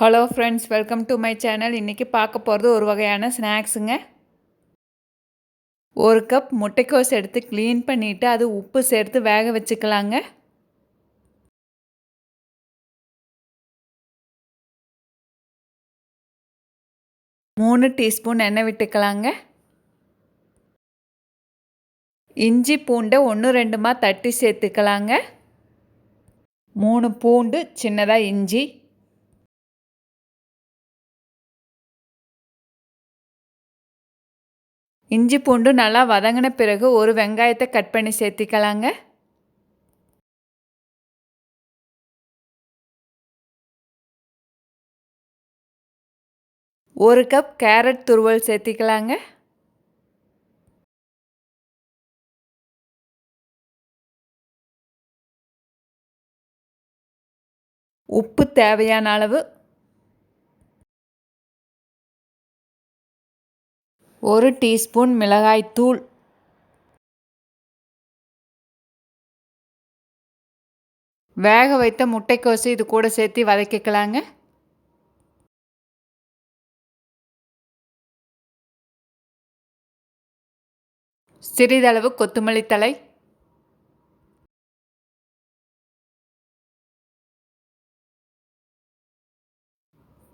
Hello friends welcome to my channel இன்றைக்கி பார்க்க போகிறது ஒரு வகையான ஸ்நாக்ஸுங்க ஒரு கப் முட்டைக்கோஸ் எடுத்து க்ளீன் பண்ணிவிட்டு அது உப்பு சேர்த்து வேக வச்சுக்கலாங்க. மூணு டீஸ்பூன் எண்ணெய் விட்டுக்கலாங்க. இஞ்சி பூண்டை ஒன்று ரெண்டுமா தட்டி சேர்த்துக்கலாங்க. மூணு பூண்டு சின்னதாக இஞ்சி. இஞ்சி பூண்டு நல்லா வதங்கின பிறகு ஒரு வெங்காயத்தை கட் பண்ணி சேர்த்திக்கலாங்க. ஒரு கப் கேரட் துருவல் சேர்த்திக்கலாங்க. உப்பு தேவையான அளவு ஒரு டீஸ்பூன் மிளகாய்த்தூள் வேக வைத்த முட்டைக்கோசு இது கூட சேர்த்து வதக்கிக்கலாங்க. சிறிதளவு கொத்தமல்லி தலை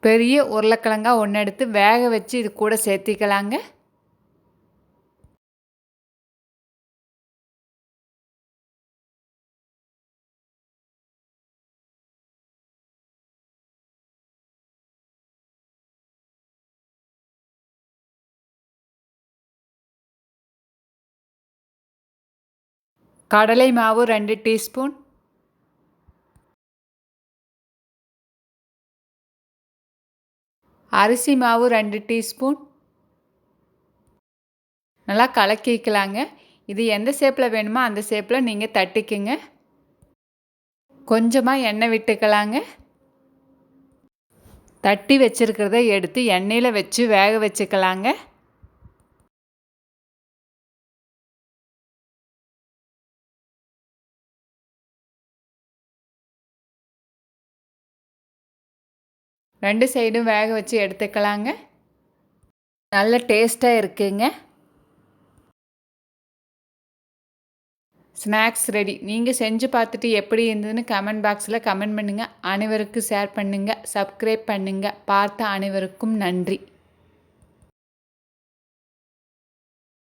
பெரிய உருளைக்கிழங்கா ஒன்று எடுத்து வேக வச்சு இது கூட சேர்த்திக்கலாங்க. கடலை மாவு ரெண்டு டீஸ்பூன். அரிசி மாவு ரெண்டு டீஸ்பூன். நல்லா கலக்கிக்கலாங்க. இது எந்த ஷேப்பில் வேணுமோ அந்த ஷேப்பில் நீங்கள் தட்டிக்குங்க. கொஞ்சமாக எண்ணெய் விட்டுக்கலாங்க. தட்டி வச்சுருக்கிறத எடுத்து எண்ணெயில் வச்சு வேக வச்சுக்கலாங்க. ரெண்டு சைடும் வேக வச்சு எடுத்துக்கலாங்க. நல்ல டேஸ்ட்டாக இருக்குங்க. Snacks ready. நீங்கள் செஞ்சு பார்த்துட்டு எப்படி இருந்ததுன்னு கமெண்ட் பாக்ஸில் கமெண்ட் பண்ணுங்கள் அனைவருக்கும் ஷேர் பண்ணுங்கள் சப்ஸ்கிரைப் பண்ணுங்கள் பார்த்த அனைவருக்கும் நன்றி.